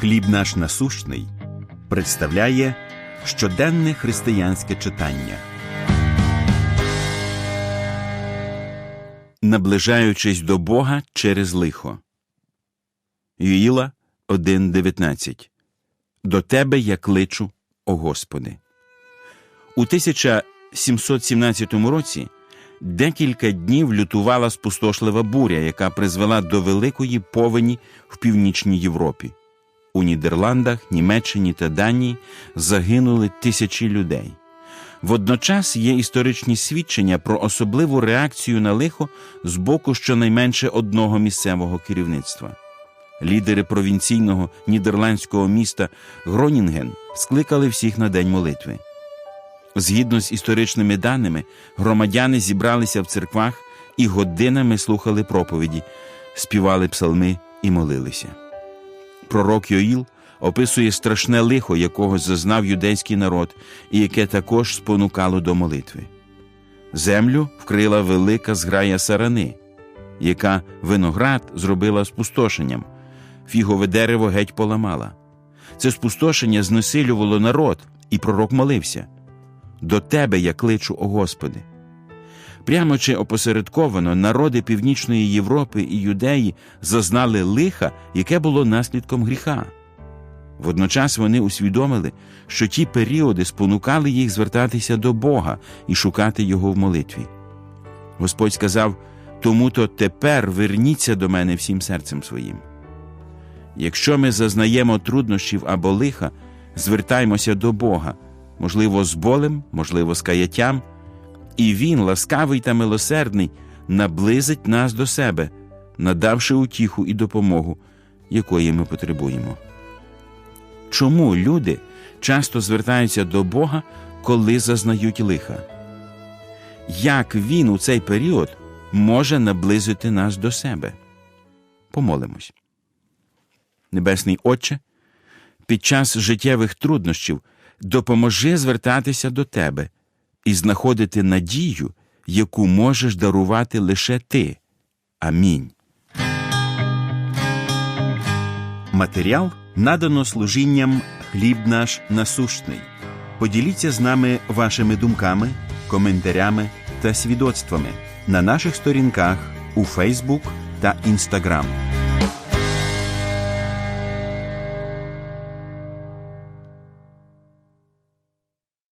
Хліб наш насущний представляє щоденне християнське читання. Наближаючись до Бога через лихо. Юїла 1.19 До Тебе я кличу, о Господи. У 1717 році декілька днів лютувала спустошлива буря, яка призвела до великої повені в північній Європі. У Нідерландах, Німеччині та Данії загинули тисячі людей. Водночас є історичні свідчення про особливу реакцію на лихо з боку щонайменше одного місцевого керівництва. Лідери провінційного нідерландського міста Гронінген скликали всіх на день молитви. Згідно з історичними даними, громадяни зібралися в церквах і годинами слухали проповіді, співали псалми і молилися. Пророк Йоїл описує страшне лихо, якого зазнав юдейський народ, і яке також спонукало до молитви. Землю вкрила велика зграя сарани, яка виноград зробила спустошенням, фігове дерево геть поламала. Це спустошення знесилювало народ, і пророк молився. До тебе я кличу, о Господи. Прямо чи опосередковано народи Північної Європи і Юдеї зазнали лиха, яке було наслідком гріха. Водночас вони усвідомили, що ті періоди спонукали їх звертатися до Бога і шукати Його в молитві. Господь сказав тому то тепер верніться до мене всім серцем своїм. Якщо ми зазнаємо труднощів або лиха, звертаймося до Бога, можливо, з болем, можливо, з каяттям, і Він, ласкавий та милосердний, наблизить нас до себе, надавши утіху і допомогу, якої ми потребуємо. Чому люди часто звертаються до Бога, коли зазнають лиха? Як він у цей період може наблизити нас до себе? Помолимось. Небесний Отче, під час життєвих труднощів допоможи звертатися до Тебе і знаходити надію, яку можеш дарувати лише Ти. Амінь. Матеріал надано служінням хліб наш насущний. Поділіться з нами вашими думками, коментарями та свідоцтвами на наших сторінках у Фейсбук та Інстаграм.